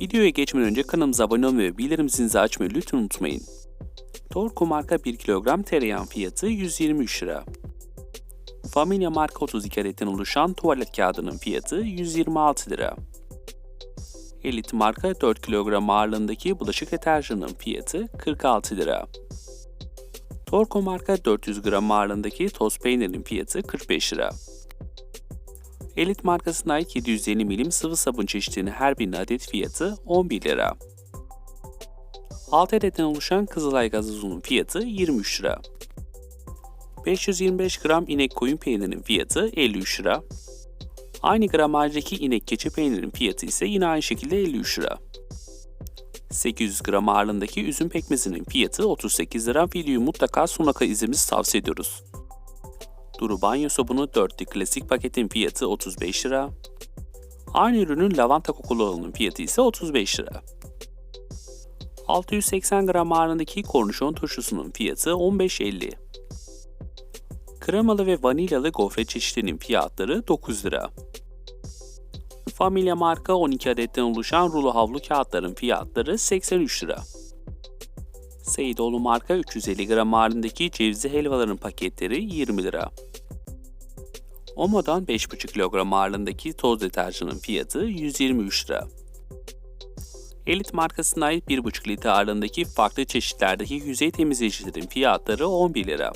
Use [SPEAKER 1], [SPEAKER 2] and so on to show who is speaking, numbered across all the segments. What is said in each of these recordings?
[SPEAKER 1] Videoya geçmeden önce kanalımıza abone olmayı ve bildirim zilinizi açmayı lütfen unutmayın. Torku marka 1 kilogram tereyağın fiyatı 123 lira. Familia marka 32 adetten oluşan tuvalet kağıdının fiyatı 126 lira. Elite marka 4 kilogram ağırlığındaki bulaşık deterjanının fiyatı 46 lira. Torko marka 400 gram ağırlığındaki toz peynirin fiyatı 45 lira. Elit markasına ait 750 milim sıvı sabun çeşitinin her birinin adet fiyatı 11 lira. 6 adetten oluşan Kızılay gazozunun fiyatı 23 lira. 525 gram inek koyun peynirinin fiyatı 53 lira. Aynı gramajdaki inek keçi peynirinin fiyatı ise yine aynı şekilde 53 lira. 800 gram ağırlığındaki üzüm pekmezinin fiyatı 38 lira. Videoyu mutlaka sonuna kadar izlemenizi tavsiye ediyoruz. Duru banyo sabunu 4'lü klasik paketin fiyatı 35 lira. Aynı ürünün lavanta kokulu olanın fiyatı ise 35 lira. 680 gram ağırlığındaki kornişon turşusunun fiyatı 15.50. Kremalı ve vanilyalı gofret çeşitlerinin fiyatları 9 lira. Familia marka 12 adetten oluşan rulo havlu kağıtların fiyatları 83 lira. Seyidoğlu marka 350 gram ağırlığındaki cevizli helvaların paketleri 20 lira. Omo'dan 5,5 kilogram ağırlığındaki toz deterjanın fiyatı 123 lira. Elit markasına ait 1,5 litre ağırlığındaki farklı çeşitlerdeki yüzey temizleyicilerin fiyatları 11 lira.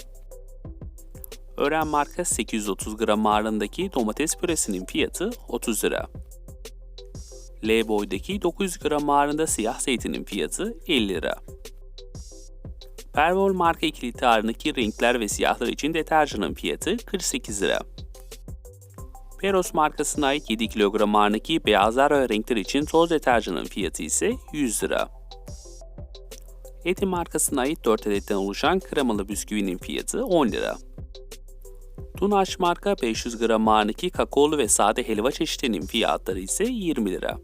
[SPEAKER 1] Ören marka 830 gram ağırlığındaki domates püresinin fiyatı 30 lira. L boydaki 900 gram ağırlığında siyah zeytinin fiyatı 50 lira. Pervol marka 2 litre ağırlığındaki renkler ve siyahlar için deterjanın fiyatı 48 lira. Peros markasına ait 7 kilogram ağırlığındaki beyazlar ve renkler için toz deterjanın fiyatı ise 100 lira. Eti markasına ait 4 adetten oluşan kremalı bisküvinin fiyatı 10 lira. Tunaş marka 500 gram ağırlığındaki kakaolu ve sade helva çeşitlerinin fiyatları ise 20 lira.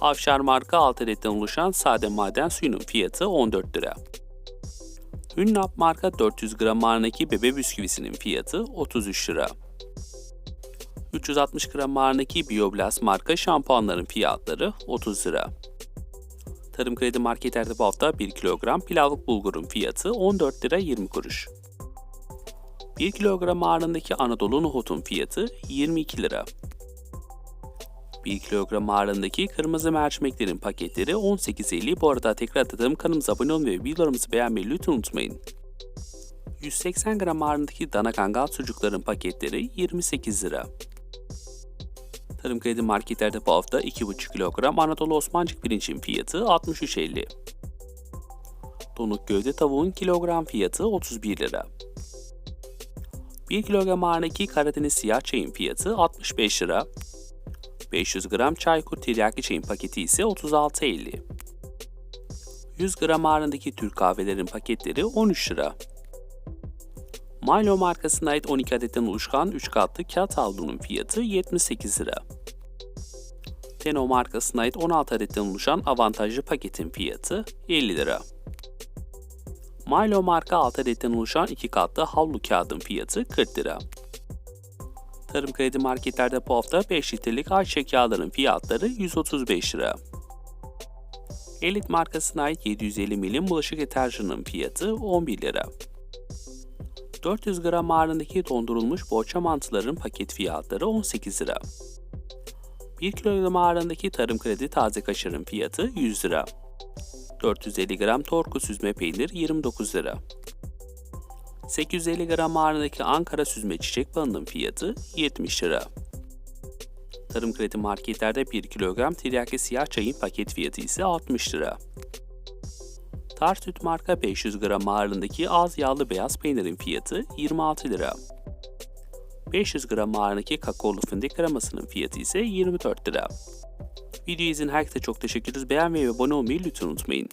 [SPEAKER 1] Afşar marka 6 adetten oluşan sade maden suyunun fiyatı 14 lira. Hünnap marka 400 gram ağırlığındaki bebe bisküvisinin fiyatı 33 lira. 360 gram ağırlığındaki Bioblast marka şampuanların fiyatları 30 lira. Tarım Kredi Marketler'de bu hafta 1 kilogram pilavlık bulgurun fiyatı 14 lira 20 kuruş. 1 kilogram ağırlığındaki Anadolu nohutun fiyatı 22 lira. 1 kilogram ağırlığındaki kırmızı mercimeklerin paketleri 18.50. Bu arada tekrar hatırlatalım kanalımıza abone olmayı ve videolarımızı beğenmeyi lütfen unutmayın. 180 gram ağırlığındaki dana kangal sucukların paketleri 28 lira. Tarım Kredi Marketler'de bu hafta 2,5 kilogram Anadolu Osmancık pirincin fiyatı 63.50. Donuk gövde tavuğun kilogram fiyatı 31 lira. 1 kilogram ağırlığındaki Karadeniz siyah çayın fiyatı 65 lira. 500 gram Çaykur tiryaki çayın paketi ise 36.50. 100 gram ağırlığındaki Türk kahvelerin paketleri 13 lira. Milo markasına ait 12 adetten oluşan 3 katlı kağıt havlunun fiyatı 78 lira. Teno markasına ait 16 adetten oluşan avantajlı paketin fiyatı 50 lira. Milo marka 6 adetten oluşan 2 katlı havlu kağıdın fiyatı 40 lira. Tarım kredi marketlerde bu hafta 5 litrelik ayçiçek yağların fiyatları 135 lira. Elit markasına ait 750 milim bulaşık deterjanının fiyatı 11 lira. 400 gram ağırlığındaki dondurulmuş boğaça mantıların paket fiyatları 18 lira. 1 kilogram ağırlığındaki tarım kredi taze kaşarın fiyatı 100 lira. 450 gram torku süzme peynir 29 lira. 850 gram ağırlığındaki Ankara süzme çiçek balının fiyatı 70 lira. Tarım kredi marketlerde 1 kilogram tiryaki siyah çayın paket fiyatı ise 60 lira. Tartüt marka 500 gram ağırlığındaki az yağlı beyaz peynirin fiyatı 26 lira. 500 gram ağırlığındaki kakaolu fındık kremasının fiyatı ise 24 lira. Videoyu izleyen herkese çok teşekkür ederiz. Beğenmeyi ve abone olmayı lütfen unutmayın.